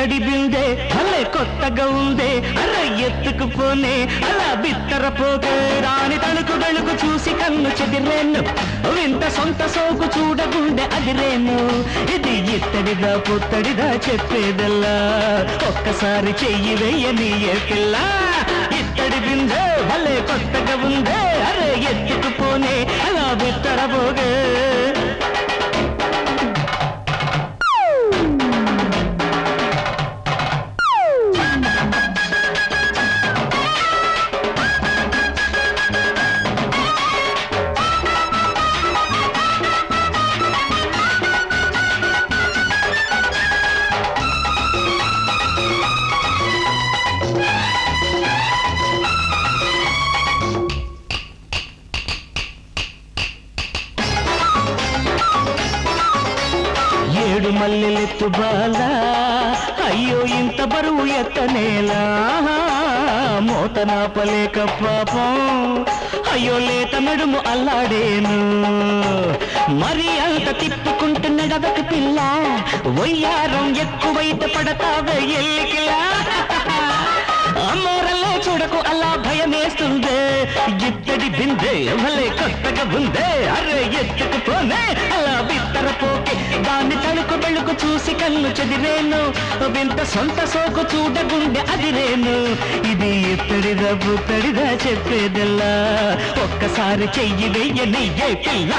ఇత్తడి బిందే కొత్తగా ఉందే అలా ఎత్తుకుపోనే అలా బిత్తర పోకే రాని తణుకు వెళుకు చూసి కన్ను చెదిరేను. వింత సొంత సోకు చూడగుండె అదిరేను. ఇది ఇత్తడిదా పొత్తడిదా చెప్పేదల్లా ఒక్కసారి చెయ్యి వెయ్యని ఏ పిల్ల. ఏడు మల్లెలెత్తు బాల. అయ్యో ఇంత బరువు ఎత్తనేలా? మోత నాపలేక పాపం. అయ్యో లేత నడుము అల్లాడేను. మరి అంత తిప్పుకుంటూ నడవక పిల్ల. వయ్యారం ఎక్కువైతే పడతావే ఎల్లికిలా. అమ్మోరల్లే చూడకు అలా భయమేస్తుందే. ఇత్తడి బిందే భలే కొత్తగా ఉందే. అరే ఎత్తుకుపోనే అలా బిత్తరపో కన్ను చెదిరేను వింత సొంత సోకు చూడగుండె అదిరేను ఇది ఇత్తడిదా పుత్తడిదా చెప్పేదల్లా. ఒక్కసారి చెయ్యి వెయ్యని నెయ్యే పిల్ల.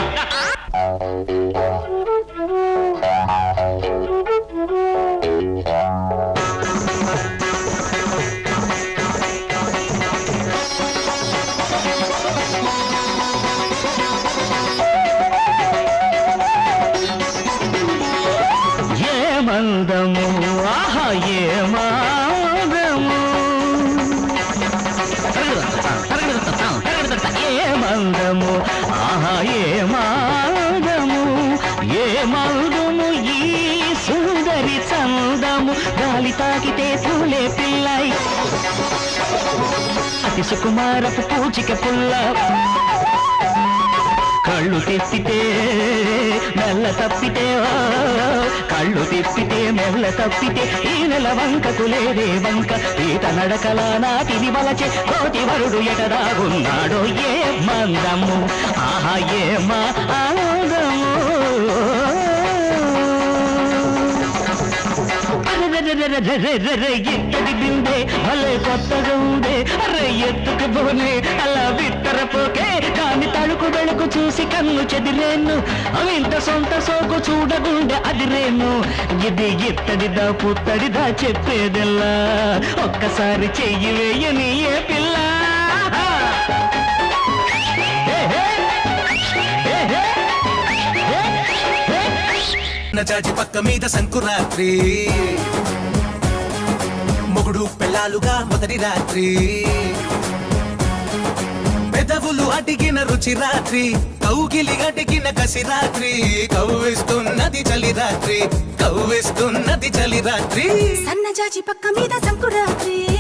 మందము ఈ సుందరి చందము. గాలి తాకితే పూలే పిల్లై. అతి సుకుమారపు పూచిక పుల్ల. కళ్ళు తెప్పితే మెల్ల తప్పితే కళ్ళు తెప్పితే మెల్ల తప్పితే ఈ నెల వంకకు లేదే వంక. ఈత నడకల నాటిని వలచే కోటి వరుడు ఎటదాగున్నాడో ఏ మందము? ఆహా ఏ మా ఇత్తడి బిందే భలే కొత్తగా ఉందే. అరే ఎత్తుకు పోనే అలా విత్తరపోకే. కాని తడుకు వెళుకు చూసి కన్ను చెదిరేను. అవింత సొంత సోకు చూడగుండె అదిరేను ఇది ఇత్తడిదా పుత్తడిదా చెప్పేదెల్లా? ఒక్కసారి చెయ్యి వేయని ఏ పిల్ల? చాచి పక్క మీద సంకురాత్రి మొగుడు పెళ్ళాలుగా మొదటి రాత్రి. పెదవులు అడిగిన రుచి రాత్రి. కౌగిలి అడిగిన కసి రాత్రి. కవ్విస్తున్నది చలి రాత్రి. కవ్విస్తున్నది చలి రాత్రి. సన్నజాజి పక్క మీద సంకురాత్రి